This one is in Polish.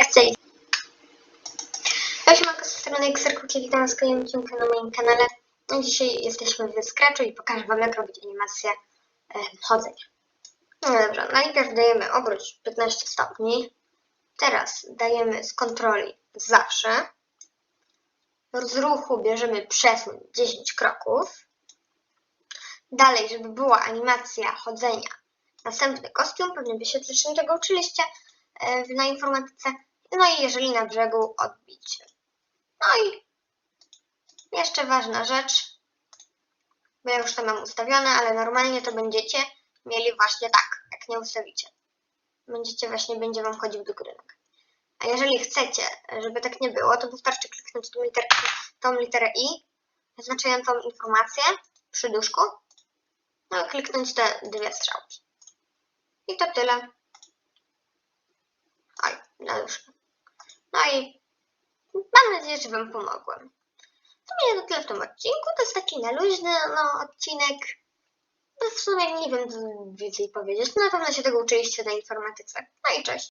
Chcę Ja się z strony Xerkuki, witam w kolejnym odcinku na moim kanale. No, dzisiaj jesteśmy w Scratchu i pokażę wam jak robić animację e, chodzenia. No dobrze, najpierw dajemy obróć 15 stopni. Teraz dajemy z kontroli zawsze. Z ruchu bierzemy przesuń 10 kroków. Dalej, żeby była animacja chodzenia. Następny kostium, pewnie by się zresztą tego uczyliście na informatyce. No i jeżeli na brzegu odbicie. No i jeszcze ważna rzecz, bo ja już to mam ustawione, ale normalnie to będziecie mieli właśnie tak, jak nie ustawicie. Będziecie właśnie, będzie wam chodził do grynek. A jeżeli chcecie, żeby tak nie było, to wystarczy kliknąć tą literkę, tą literę I, oznaczającą informację przy duszku, no i kliknąć te dwie strzałki. I to tyle. Duszkę. No i mam nadzieję, że Wam pomogłem. To będzie to tyle w tym odcinku. To jest taki na luźny no, odcinek. No w sumie nie wiem, co więcej powiedzieć. Na pewno się tego uczyliście na informatyce. No i cześć.